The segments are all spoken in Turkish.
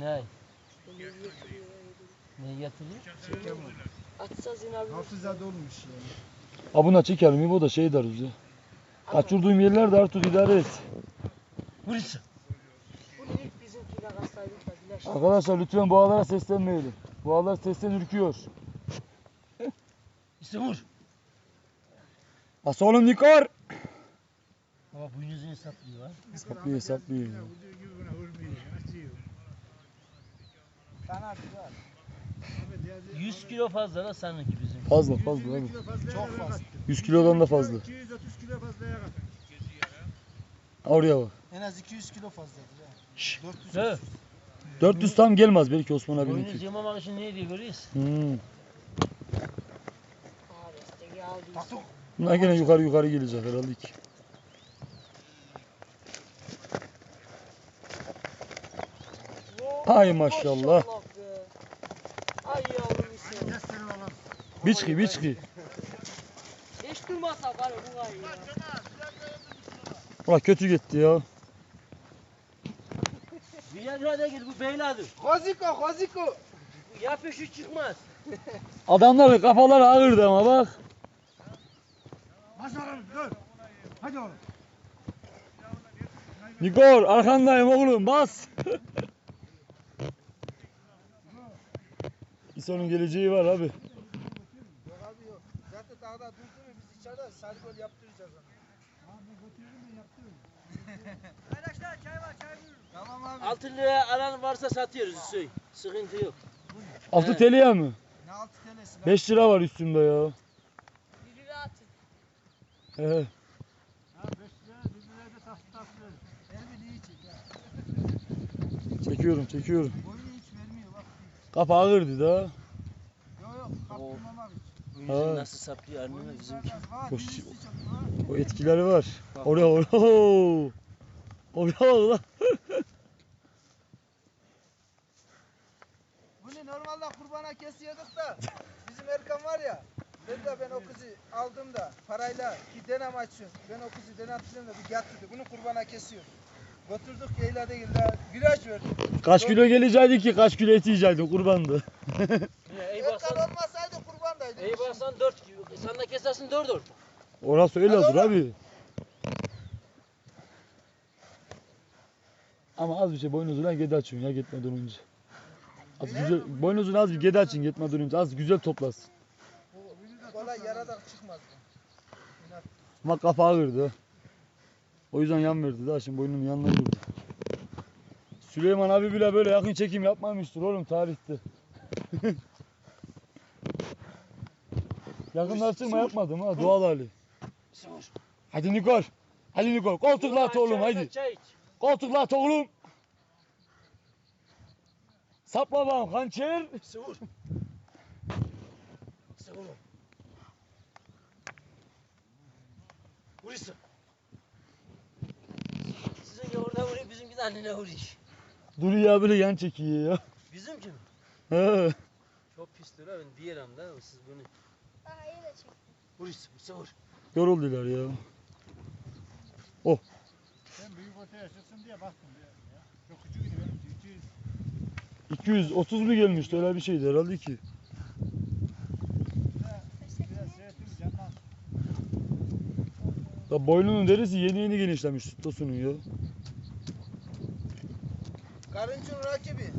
Ne? Ne getiriyor? Atsa zinabı. Hafızada olmuş yani. Ha buna çekelim İbo da şey deriz ya. Kaçırdığım yerlerde artık idare et. Burası. Bunu ilk bizimkiler hastaydık da bileş. Arkadaşlar lütfen boğalara seslenmeyelim. Boğalar sesten ürküyor. İşte vur. Bas oğlum Nikor. Baba bu yüzünü saplıyor ha. Saplıyor saplıyor. ya. Sana güzel. 100 kilo fazla da seninki bizim. Fazla fazla abi. Çok fazla. 100 kilodan da fazla. 230 kilo fazlaya kadar. Oraya bak. En az 200 kilo fazladır ha. Şşş. 400 Ne? 400 tam gelmez belki Osman Boynuz abinin. yamamak için ne diyor görüyorsun? Hmm. Taktuk. Bunlar gene yukarı yukarı gelecek herhalde ki. Ay maşallah. Ay yavrum olan. Biçki biçki. Hiç durmasa bari bu ay ya. Ulan kötü gitti ya. Viagra'da git bu beyladır. Koziko, Koziko. Şu çıkmaz. Adamların kafaları ağırdı ama bak. Bas oğlum dur. Hadi oğlum. Nikor arkandayım oğlum bas. İsa'nın geleceği var abi. Yok abi yok. Zaten dağda durdu mu biz içeride sarı gol yaptıracağız ona. Abi götürdüm ben yaptırırım. Arkadaşlar çay var çay buyurun. Tamam abi. 6 liraya alan varsa satıyoruz Hüseyin. Sıkıntı yok. Altı Evet. TL'ye mi? Ne altı TL'si lan? 5 lira var üstünde ya. Bir lira atın. He. Ha 5 lira, 1 liraya da tahsil tahsil verir. Elbini iyi çek ya. Çekiyorum çekiyorum. Boyunu hiç vermiyor bak. Kafa ağırdı da. Yüzün nasıl saplıyor annene bizimki. Var. O etkileri var. Oraya oraya. Oraya bak. Bunu normalde kurbana kesiyorduk da bizim Erkan var ya dedi de ben o kızı aldım da parayla ki denem açıyorum. Ben o kızı denem açıyorum da bir getirdi. Bunu kurbana kesiyor. Götürdük yayla değil de viraj verdik. Kaç kilo gelecekti ki kaç kilo et yiyecektin kurbandı. Erkan baksan, olmasaydı kurbandaydı. ey baksan 4 kilo. Sen de kesersin 4 orta. Orası öyle olur abi. Ama az bir şey boynuzuna gede açın ya gitmeden önce. Az güzel, boynuzunu az bir gede açın gitmeden önce. Az güzel toplasın. Kolay yaradak çıkmaz. Ama kafa ağırdı. ha. O yüzden yan verdi daha şimdi boynunun yanına durdu. Süleyman abi bile böyle yakın çekim yapmamıştır oğlum tarihte. Yakınlaştırma yapmadım ha doğal hali. Hadi Nikol. Hadi Nikol koltukla at oğlum iç. Koltukla at oğlum. Sapla bakalım hançer. Sıvır. Sıvır. Burası. Sizin orada vuruyor, bizimki de annene vuruyor. Dur ya böyle yan çekiyor ya. Bizimki mi? He. Çok pistir ben diyelim de siz bunu. Çek. Burası, sıvır. Yoruldular ya. Ben büyük ortaya çıksın diye baktım. Ya. Çok küçüktü benim. 200 230 mu gelmişti öyle bir şeydi herhalde ki. Ya boynunun derisi yeni yeni genişlemiş tosunun ya. Karıncın rakibi.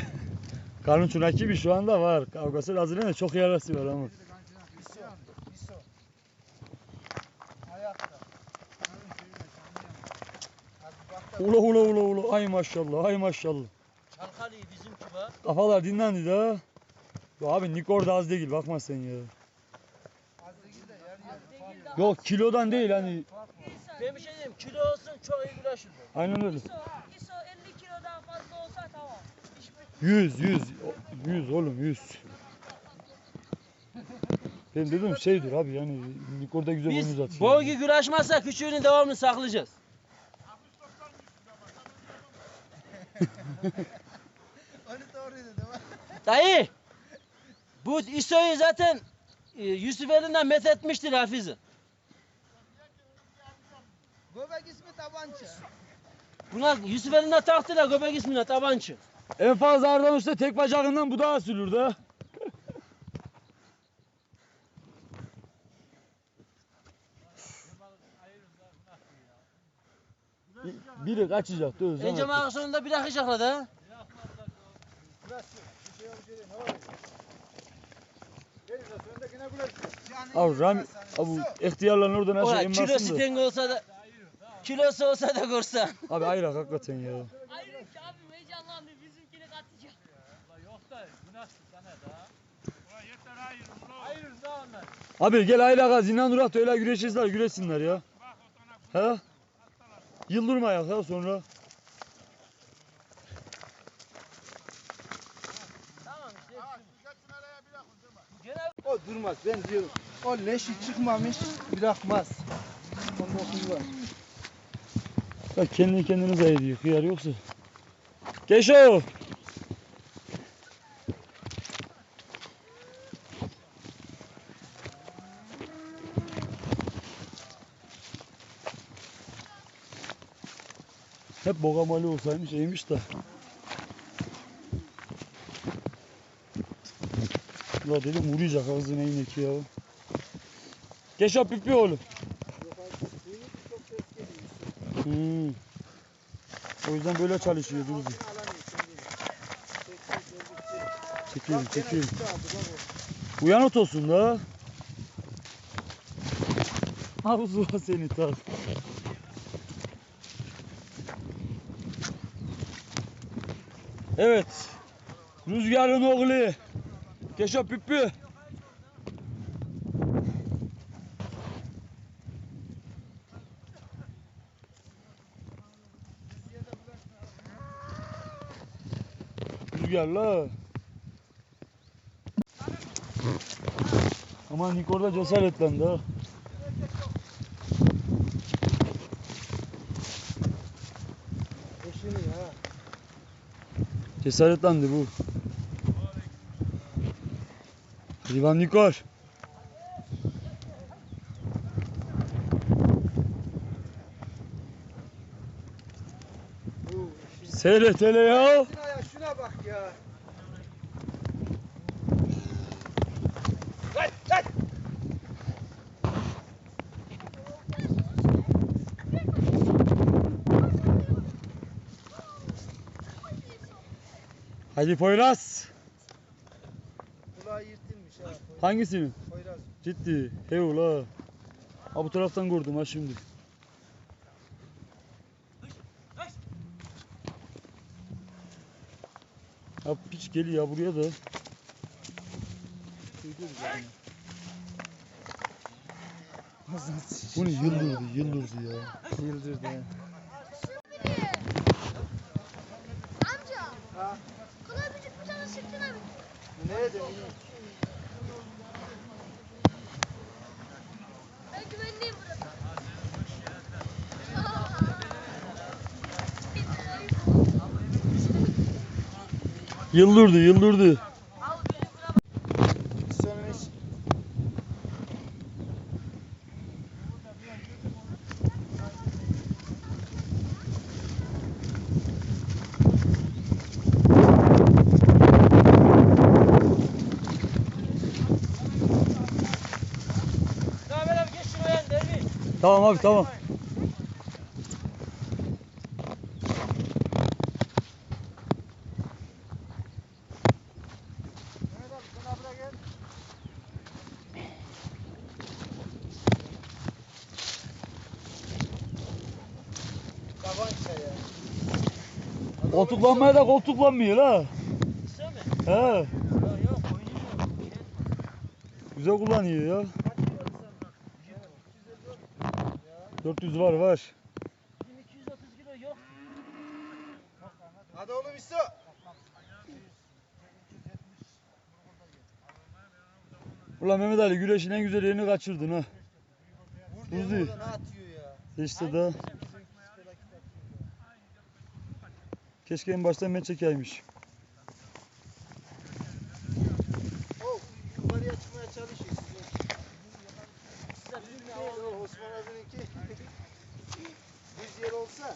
Karnın rakibi şu anda var. Kavgası hazırlanıyor çok yarası var ama. İso. İso. Ayakta. Hadi bak da. Ula ula ula ula ay maşallah ay maşallah. Çalkalıyı bizimki var. Kafalar dinlendi da. Ya abi Nikor da az değil bakma sen ya. Az değil de yer yer. Yok kilodan değil hani Ben bir şey diyeyim, kilo olsun çok iyi güreşir. aynen öyle. ISO, ISO 50 kilodan fazla olsa tamam. 100 100 100 oğlum 100. Ben dedim şeydir abi yani Nikor'da güzel Biz uzatıyor. boğu güreşmezsek küçüğünü devamlı saklayacağız. Onu doğruydu değil mi? Dayı, bu İso'yu zaten e, Yusuf elinden met etmiştir Hafiz'i. Göbek ismi tabanca. Buna Yusuf elinden taktılar göbek ismine tabançı. En fazla aradan işte tek bacağından bu daha sülür de. Biri kaçacak dur. Önce mağara sonunda bir akacaklar da. Şey şey Abi Ram abi ihtiyarların oradan aşağı Ulan inmezsin kilosu de. denge olsa da kilosu olsa da görsen. Abi ayrak hakikaten ya. Hayır ki abim heyecanlandı. Bizimkini katacak. Yok da günah sana da. Hayır. Hayır. Abi gel ayrağa zinan durak da öyle güreşirler güreşsinler ya. He? Yıldırmayak ya sonra. O durmaz ben diyorum. O leşi çıkmamış bırakmaz. Onda okul var. Bak kendini kendinize ediyor kıyar yoksa. Geşo. Hep bogamali olsaymış iyiymiş de. La dedim vuracak ağzına inek ya. Geşo pipi oğlum. Hmm. O yüzden böyle çalışıyor Duzi. Çekiyorum çekiyorum. Uyanık olsun da. Havuz var seni tak. Evet. Rüzgarın oğlu. Keşap Pippi. Rüzgar la. Aman Nick orada cesaretlendi ha. Eşini ya. Cesaretlendi bu. Divan Nikor. Bu Seyret hele ya. Şuna ya şuna bak ya. Hadi Poyraz. Kulağı yırtılmış ha. Hangisini? Poyraz. Ciddi. Hey ula. Ha bu taraftan gördüm ha şimdi. Ha piç geliyor ya buraya da. Bu ne yıldırdı yıldırdı ya. Yıldırdı ya. Amca. Ha? Kılavuzcuk bir tane sırtına bir. Ne edeyim? Ben güvenliyim burada. Yıldırdı yıldırdı. Sönmüş. Tamam abi geç şuraya derbi. Tamam abi tamam. Koltuklanmaya da koltuklanmıyor ha. He. Güzel kullanıyor ya. 400 var var. 1230 kilo yok. Hadi oğlum İso. Ulan Mehmet Ali güreşin en güzel yerini kaçırdın ha. Ya. İşte da. Keşke en baştan ben çekeymiş. gideceğimiz yer olsa.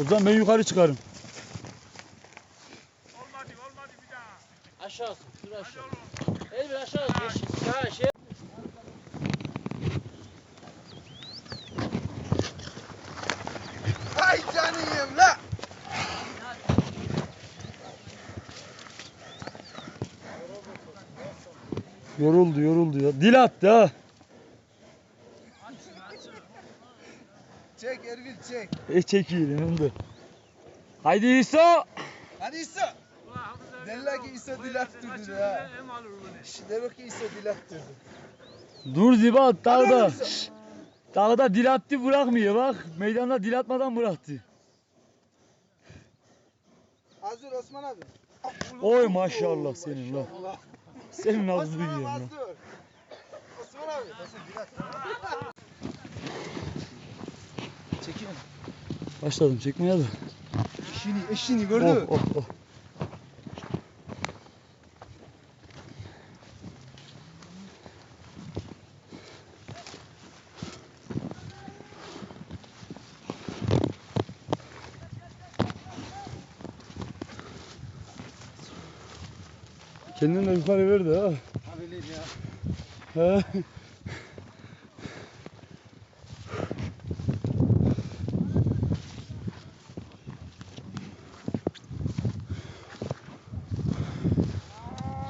Ozan ben yukarı çıkarım. Yoruldu yoruldu ya. Dil attı ha. Çek Erbil çek. E çekeyim hem de. Haydi İsa. Hadi İsa. Derler ki İsa dil attırdı ha. Şş, Demek ki İsa dil attırdı. Dur Ziba dağda. Dağda dil attı bırakmıyor bak. Meydanda dil atmadan bıraktı. Hazır Osman abi. Oy maşallah senin lan. Senin ağzı Osman abi yiyorum lan. hazır. Osman abi. Çekin. Başladım çekmeye de. Eşini, eşini Oh gördü. oh oh. Kendini de yukarı ver de ha. Abi ya. He.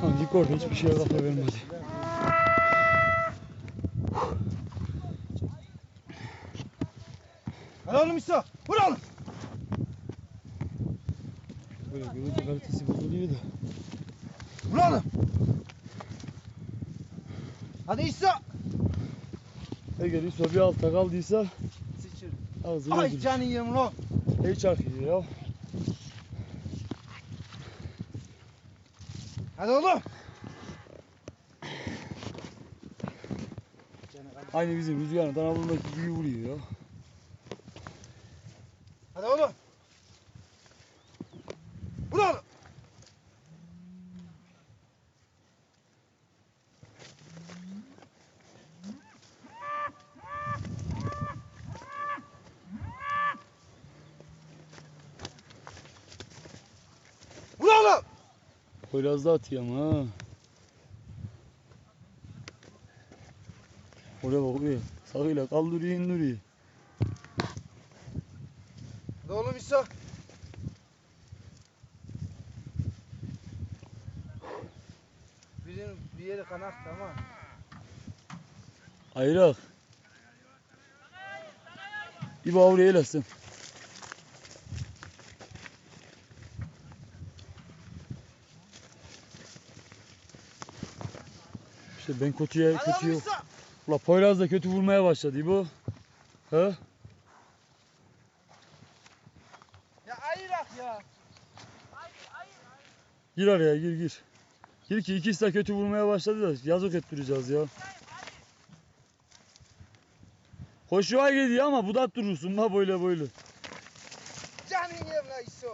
Lan Likor hiçbir şeye kafa vermedi. Hadi oğlum İsa. Vur oğlum. Böyle görüntü kalitesi bozuluyor da. Vur oğlum. Hadi İsa. Eğer İso bir altta kaldıysa Sıçır. ağzını Ay öldürür. canıyım lo. Ey çarpıyor ya. Hadi oğlum. Aynı bizim rüzgarın danavındaki gibi vuruyor ya. Hadi oğlum. Vur oğlum. Vur oğlum. Poyraz da atıyor ama ha. Oraya bak oraya. Sağıyla kaldırıyor indiriyor. Oğlum İsa. Birinin bir yeri kanaktı ama. Ayrak. İba oraya eylesin. Ben kötüye Hadi kötü oğlum yok. İsa. Ula Poyraz da kötü vurmaya başladı İbo. He? Ya ayırak ya. Gir araya gir gir. Gir ki ikisi de kötü vurmaya başladı da yazık ettireceğiz ya. Hoşuma gidiyor ama budak durursun la böyle böyle. Canın la İsa.